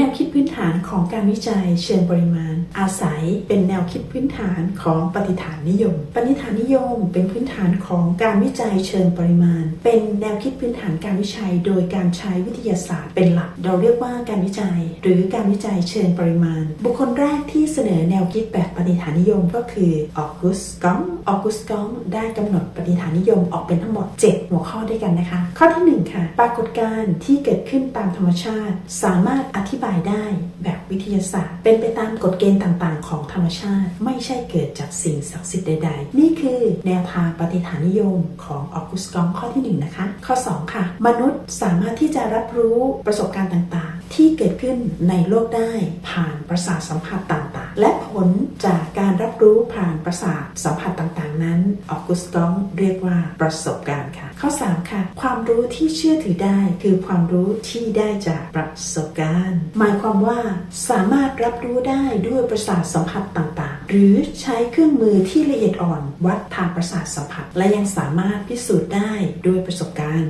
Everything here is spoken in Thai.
แนวคิดพื้นฐานของการวิจัยเชิงปริมาณ อาศัยเป็นแนวคิดพื้นฐานของปฏิฐานนิยม ปฏิฐานนิยมเป็นพื้นฐานของการวิจัยเชิงปริมาณ เป็นแนวคิดพื้นฐานการวิจัย โดยการใช้วิทยาศาสตร์เป็นหลัก เราเรียกว่าการวิจัย หรือการวิจัยเชิงปริมาณ บุคคลแรกที่เสนอแนวคิดแบบปฏิฐานนิยมก็คือออกุสกอมออกุสกอมได้กำหนดปฏิฐานนิยมออกเป็นทั้งหมด 7 หัวข้อด้วยกันนะคะ ข้อที่ 1 ค่ะ ปรากฏการณ์ที่เกิดขึ้นตามธรรมชาติ สามารถอธิบายได้แบบวิทยาศาสตร์ เป็นไปตามกฎเกณฑ์ต่างๆ ของธรรมชาติ ไม่ใช่เกิดจากสิ่งศักดิ์สิทธิ์ใด ๆ นี่คือแนวทางปฏิฐานนิยมของออกุสกองข้อที่ 1 นะคะ ข้อ 2 ค่ะ มนุษย์สามารถที่จะรับรู้ประสบการณ์ต่างๆ ที่เกิดขึ้นในโลกได้ผ่านประสาทสัมผัสต่าง และผลจากการรับรู้ผ่านประสาทสัมผัสต่างๆ นั้นออกุสกอมเรียกว่าประสบการณ์ค่ะ ข้อ 3 ค่ะ ความรู้ที่เชื่อถือได้ คือความรู้ที่ได้จากประสบการณ์ หมายความว่าสามารถรับรู้ได้ด้วยประสาทสัมผัสต่างๆ หรือใช้เครื่องมือที่ละเอียดอ่อน วัดทางประสาทสัมผัส และยังสามารถพิสูจน์ได้ด้วยประสบการณ์